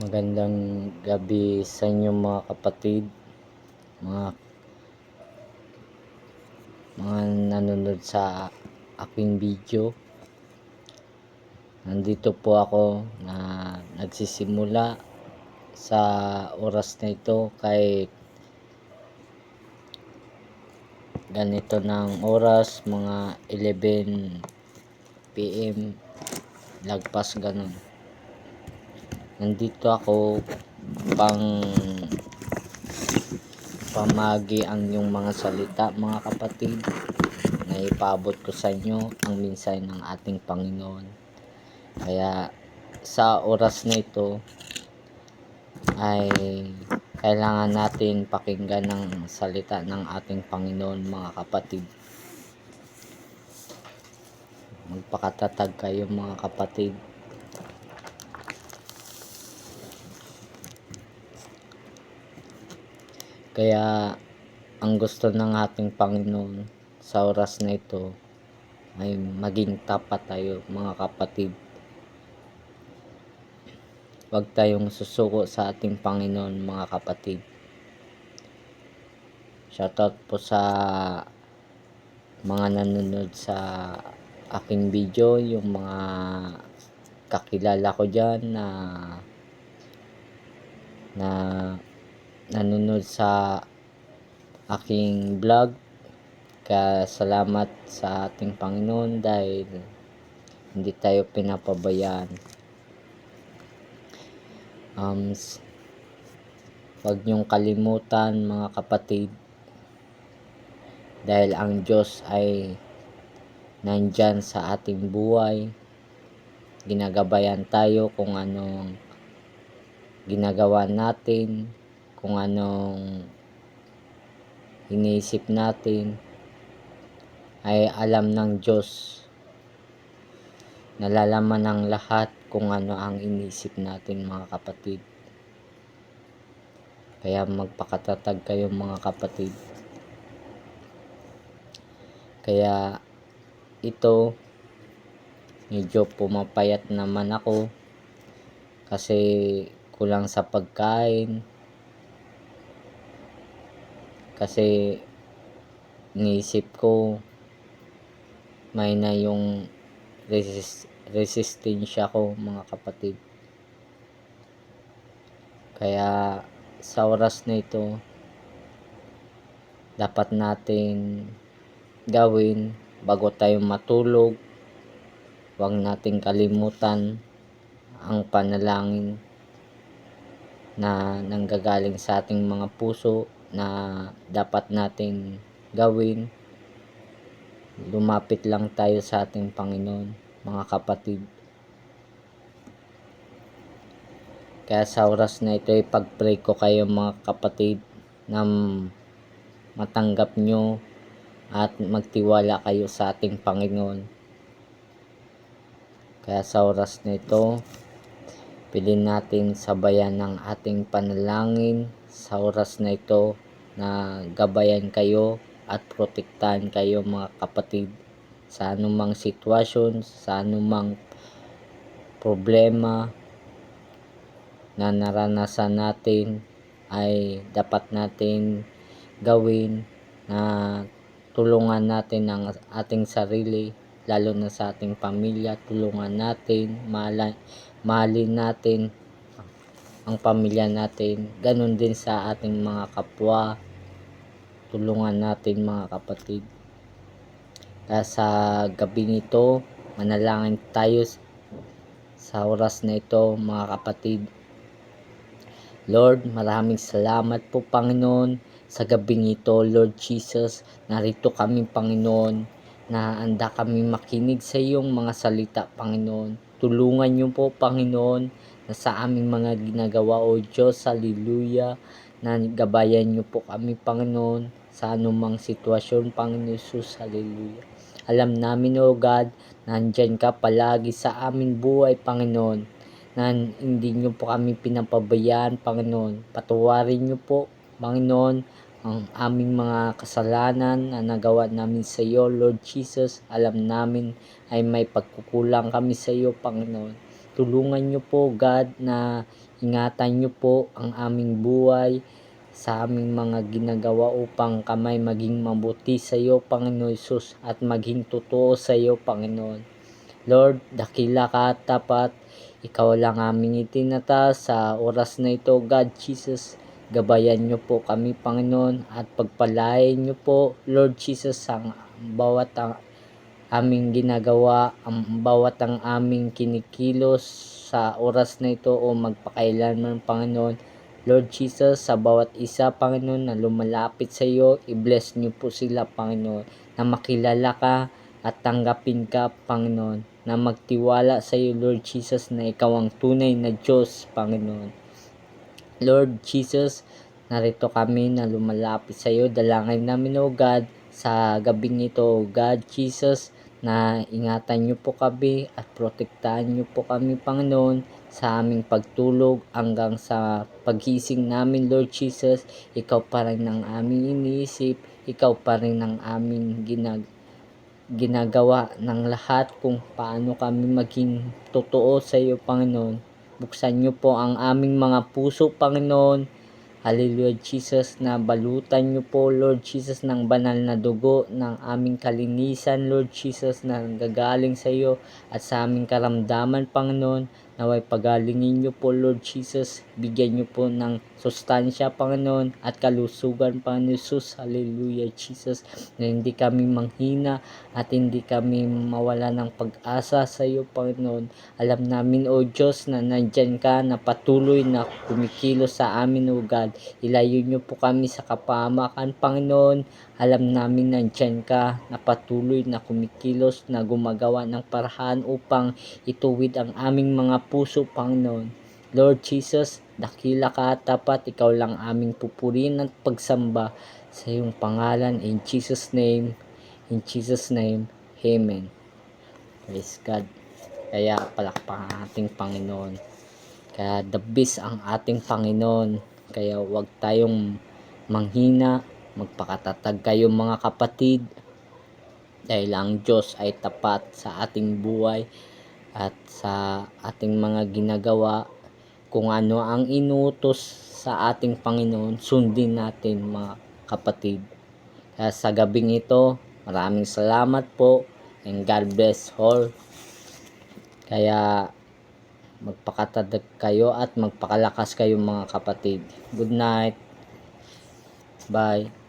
Magandang gabi sa inyo mga kapatid, mga mga nanonood sa aking video. Nandito po ako na nagsisimula sa oras na ito kay ganito ng oras, mga 11 PM lagpas ganun nandito ako pang pamagi ang inyong mga salita mga kapatid na ipaabot ko sa inyo ang minsay ng ating Panginoon. Kaya sa oras na ito ay kailangan natin pakinggan ng salita ng ating Panginoon mga kapatid. Magpakatatag kayo mga kapatid Kaya ang gusto ng ating Panginoon sa oras na ito ay maging tapat tayo mga kapatid. Huwag tayong susuko sa ating Panginoon mga kapatid. Shoutout po sa mga nanonood sa aking video, yung mga kakilala ko dyan na na nanonood sa aking vlog. Kaya salamat sa ating Panginoon dahil hindi tayo pinapabayaan. Um, huwag niyong kalimutan mga kapatid dahil ang Diyos ay nandyan sa ating buhay. Ginagabayan tayo kung anong ginagawa natin, kung anong iniisip natin ay alam ng Diyos. Nalalaman ng lahat kung ano ang iniisip natin mga kapatid. Kaya magpakatatag kayo mga kapatid. Kaya ito medyo pumapayat naman ako kasi kulang sa pagkain kasi iniisip ko may na yung resist, resistensya ko mga kapatid. Kaya sa oras na ito dapat natin gawin bago tayo matulog. Huwag nating kalimutan ang panalangin na nanggagaling sa ating mga puso na dapat nating gawin. Lumapit lang tayo sa ating Panginoon, mga kapatid. Kaya sa oras na ito, ipag-pray ko kayo mga kapatid na matanggap nyo at magtiwala kayo sa ating Panginoon. Kaya sa oras na ito, Pilin natin sabayan ng ating panalangin sa oras na ito na gabayan kayo at protektahan kayo mga kapatid sa anumang sitwasyon, sa anumang problema na naranasan natin ay dapat natin gawin na tulungan natin ang ating sarili lalo na sa ating pamilya. Tulungan natin mahalin, mahalin natin ang pamilya natin ganun din sa ating mga kapwa tulungan natin mga kapatid kaya sa gabi nito manalangin tayo sa oras na ito mga kapatid Lord, maraming salamat po Panginoon sa gabing ito, Lord Jesus. Narito kami Panginoon na anda kami makinig sa iyong mga salita Panginoon. Tulungan niyo po Panginoon na sa aming mga ginagawa o Diyos, hallelujah, na gabayan niyo po kami Panginoon sa anumang sitwasyon Panginoon Jesus, hallelujah. Alam namin o God, nandyan ka palagi sa aming buhay Panginoon na hindi nyo po kami pinapabayaan, Panginoon. Patawarin nyo po, Panginoon, ang aming mga kasalanan na nagawa namin sa iyo, Lord Jesus. Alam namin ay may pagkukulang kami sa iyo, Panginoon. tulungan niyo po God na ingatan niyo po ang aming buhay sa aming mga ginagawa upang kamay maging mabuti sa iyo, Panginoon Isus, at maging totoo sa iyo, Panginoon. Lord, dakila ka at tapat. Ikaw lang aming itinata sa oras na ito, God Jesus. Gabayan niyo po kami, Panginoon, at pagpalain niyo po, Lord Jesus, ang bawat ang aming ginagawa, ang bawat ang aming kinikilos sa oras na ito o magpakailanman, Panginoon. Lord Jesus, sa bawat isa, Panginoon, na lumalapit sa iyo, i-bless niyo po sila, Panginoon, na makilala ka at tanggapin ka, Panginoon, na magtiwala sa iyo, Lord Jesus, na ikaw ang tunay na Diyos, Panginoon. Lord Jesus, narito kami na lumalapit sa iyo. Dalangin namin, O God, sa gabing ito, O God Jesus, na ingatan niyo po kami at protektahan niyo po kami, Panginoon, sa aming pagtulog hanggang sa pagising namin, Lord Jesus. Ikaw pa rin ang aming iniisip, ikaw pa rin ang aming ginag ginagawa ng lahat kung paano kami maging totoo sa iyo, Panginoon. Buksan niyo po ang aming mga puso, Panginoon. Hallelujah, Jesus, na balutan niyo po, Lord Jesus, ng banal na dugo ng aming kalinisan, Lord Jesus, na gagaling sa iyo at sa aming karamdaman, Panginoon. Naway pagalingin niyo po, Lord Jesus. Bigyan niyo po ng sustansya, Panginoon, at kalusugan, Panginoon Jesus. Hallelujah, Jesus, na hindi kami manghina at hindi kami mawala ng pag-asa sa iyo, Panginoon. Alam namin, O Diyos, na nandyan ka, na patuloy na kumikilos sa amin, O God. Ilayo niyo po kami sa kapahamakan, Panginoon. Alam namin nandyan ka, na patuloy na kumikilos, na gumagawa ng paraan upang ituwid ang aming mga puso, Panginoon. Lord Jesus, dakila ka at tapat, ikaw lang aming pupurin at pagsamba sa iyong pangalan. In Jesus' name, in Jesus' name, Amen. Praise God. Kaya palakpakan ang ating Panginoon. Kaya the best ang ating Panginoon. Kaya huwag tayong manghina, magpakatatag kayo mga kapatid. Dahil ang Diyos ay tapat sa ating buhay at sa ating mga ginagawa. Kung ano ang inutos sa ating Panginoon, sundin natin mga kapatid. Kaya sa gabing ito, maraming salamat po and God bless all. Kaya magpakatatag kayo at magpakalakas kayo mga kapatid. Good night. Bye.